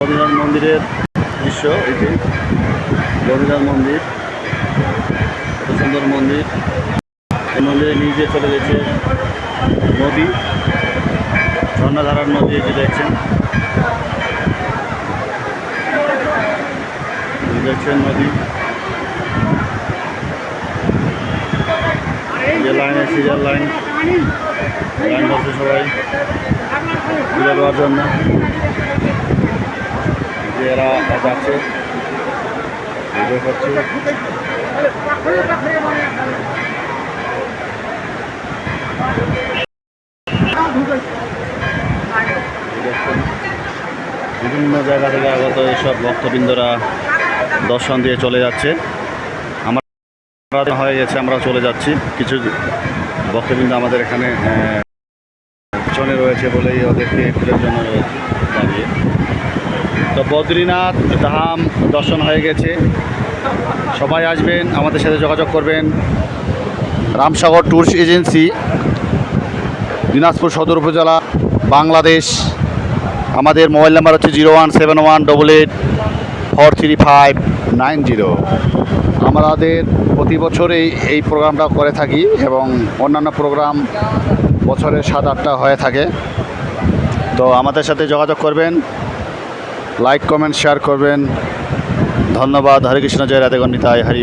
বদ্রীনাথ মন্দিরের দৃশ্য এটি। বদ্রীনাথ মন্দির কত সুন্দর মন্দির। এই মন্দিরে নিচে চলে গেছে নদী, ঝর্ণাধারার নদী, এটি দেখছেন। দেখছেন নদী। যে লাইনে সিরিয়াল লাইন। লাইন বসে সবাই। জন্য। যাচ্ছে। বিভিন্ন জায়গা থেকে আগত এইসব ভক্তবৃন্দরা দর্শন দিয়ে চলে যাচ্ছে। আমরা হয়ে গেছে, আমরা চলে যাচ্ছি। কিছু ভক্তবৃন্দ আমাদের এখানে পিছনে রয়েছে বলেই ওদেরকে একটুর জন্য রয়েছে দাঁড়িয়ে। তো বদ্রীনাথ, ধাম দর্শন হয়ে গেছে। সবাই আসবেন, আমাদের সাথে যোগাযোগ করবেন। রামসাগর ট্যুরস এজেন্সি, দিনাজপুর সদর উপজেলা, বাংলাদেশ। আমাদের মোবাইল নাম্বার হচ্ছে zero one seven one double eight four three five nine zero. আমাদের প্রতি বছরেই এই প্রোগ্রামটা করে থাকি এবং অন্যান্য প্রোগ্রাম বছরে সাত আটটা হয়ে থাকে। তো আমাদের সাথে যোগাযোগ করবেন। লাইক কমেন্ট শেয়ার করবেন। ধন্যবাদ। হরে কৃষ্ণ জয় রাধে গণিতায় হরি